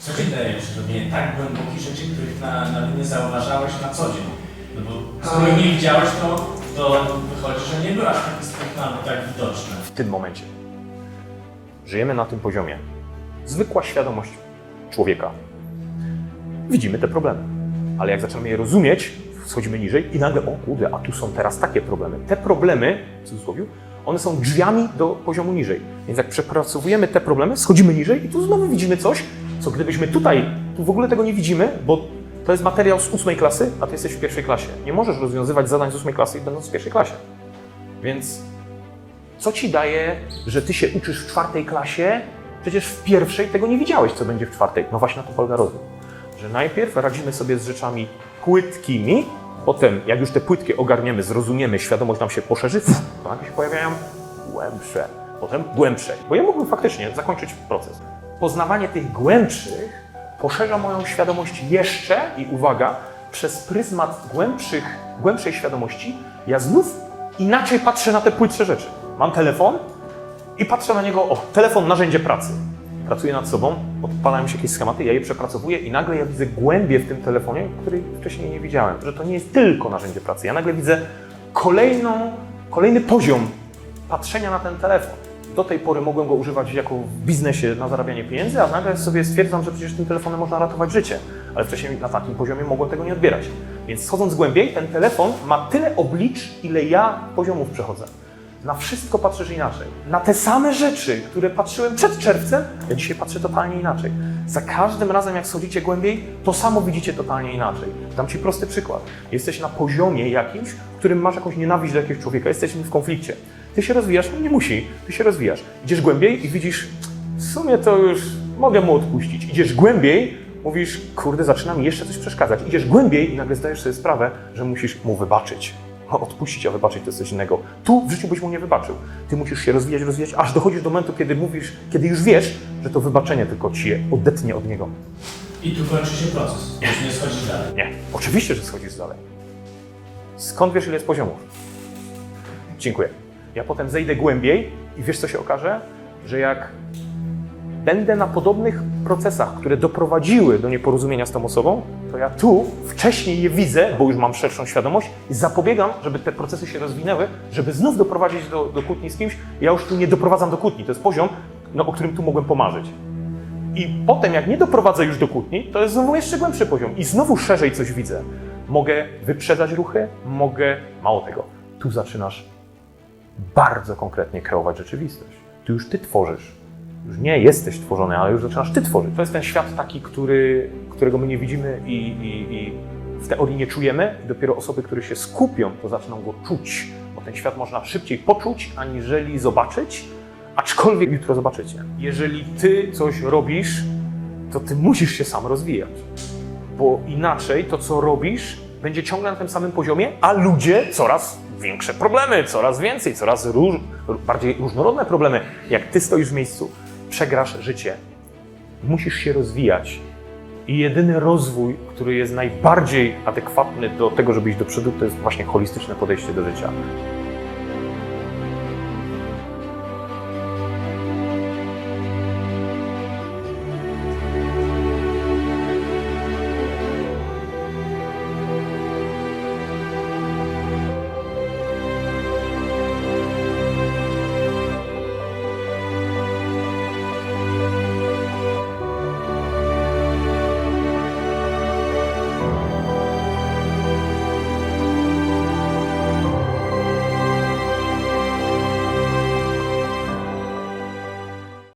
Co ci daje robienie tak głębokich rzeczy, których na, nawet nie zauważałeś na co dzień? No bo skoro nie widziałeś, to, to wychodzi, że nie byłaś taki sprytna, tak widoczna. w tym momencie. Żyjemy na tym poziomie. Zwykła świadomość człowieka. Widzimy te problemy, ale jak zaczynamy je rozumieć, schodzimy niżej i nagle, o kurde, a tu są teraz takie problemy. Te problemy, w cudzysłowie, one są drzwiami do poziomu niżej. Więc jak przepracowujemy te problemy, schodzimy niżej i tu znowu widzimy coś, co gdybyśmy tutaj, tu w ogóle tego nie widzimy, bo to jest materiał z ósmej klasy, a ty jesteś w pierwszej klasie. Nie możesz rozwiązywać zadań z ósmej klasy, będąc w pierwszej klasie. Więc co ci daje, że ty się uczysz w czwartej klasie? Przecież w pierwszej tego nie widziałeś, co będzie w czwartej. No właśnie na to polega rozwój. Że najpierw radzimy sobie z rzeczami płytkimi, potem jak już te płytkie ogarniemy, zrozumiemy, świadomość nam się poszerzy, to nagle się pojawiają głębsze, potem głębsze. Bo ja mógłbym faktycznie zakończyć proces. Poznawanie tych głębszych poszerza moją świadomość jeszcze i uwaga, przez pryzmat głębszych, głębszej świadomości, ja znów inaczej patrzę na te płytsze rzeczy. Mam telefon i patrzę na niego, o, telefon, narzędzie pracy. Pracuję nad sobą, odpalają się jakieś schematy, ja je przepracowuję i nagle ja widzę głębie w tym telefonie, której wcześniej nie widziałem. Że to nie jest tylko narzędzie pracy. Ja nagle widzę kolejną, kolejny poziom patrzenia na ten telefon. Do tej pory mogłem go używać jako w biznesie na zarabianie pieniędzy, a nagle sobie stwierdzam, że przecież tym telefonem można ratować życie. Ale wcześniej na takim poziomie mogłem tego nie odbierać. Więc schodząc głębiej, ten telefon ma tyle oblicz, ile ja poziomów przechodzę. Na wszystko patrzysz inaczej. Na te same rzeczy, które patrzyłem przed czerwcem, ja dzisiaj patrzę totalnie inaczej. Za każdym razem, jak schodzicie głębiej, to samo widzicie totalnie inaczej. Dam Ci prosty przykład. Jesteś na poziomie jakimś, w którym masz jakąś nienawiść do jakiegoś człowieka, jesteś w konflikcie. Ty się rozwijasz, no nie musi, ty się rozwijasz. Idziesz głębiej i widzisz, w sumie to już mogę mu odpuścić. Idziesz głębiej, mówisz, kurde, zaczyna mi jeszcze coś przeszkadzać. Idziesz głębiej i nagle zdajesz sobie sprawę, że musisz mu wybaczyć. No, odpuścić, a wybaczyć to jest coś innego. Tu w życiu byś mu nie wybaczył. Ty musisz się rozwijać, rozwijać, aż dochodzisz do momentu, kiedy mówisz, kiedy już wiesz, że to wybaczenie tylko ci je odetnie od niego. I tu kończy się proces, już nie schodzisz dalej. Nie, oczywiście, że schodzisz dalej. Skąd wiesz, ile jest poziomów? Dziękuję. Ja potem zejdę głębiej i wiesz, co się okaże? Że jak będę na podobnych procesach, które doprowadziły do nieporozumienia z tą osobą, to ja tu wcześniej je widzę, bo już mam szerszą świadomość i zapobiegam, żeby te procesy się rozwinęły, żeby znów doprowadzić do, do kłótni z kimś. Ja już tu nie doprowadzam do kłótni. To jest poziom, no, o którym tu mogłem pomarzyć. I potem, jak nie doprowadzę już do kłótni, to jest znowu jeszcze głębszy poziom i znowu szerzej coś widzę. Mogę wyprzedzać ruchy, mogę, mało tego, tu zaczynasz bardzo konkretnie kreować rzeczywistość. Tu już ty tworzysz. Już nie jesteś tworzony, ale już zaczynasz ty tworzyć. To jest ten świat taki, który, którego my nie widzimy i, i, i w teorii nie czujemy. I dopiero osoby, które się skupią, to zaczną go czuć. Bo ten świat można szybciej poczuć, aniżeli zobaczyć. Aczkolwiek jutro zobaczycie. Jeżeli ty coś robisz, to ty musisz się sam rozwijać. Bo inaczej to, co robisz, będzie ciągle na tym samym poziomie, a ludzie coraz większe problemy, coraz więcej, coraz róż, bardziej różnorodne problemy. Jak ty stoisz w miejscu, przegrasz życie. Musisz się rozwijać. I jedyny rozwój, który jest najbardziej adekwatny do tego, żeby iść do przodu, to jest właśnie holistyczne podejście do życia.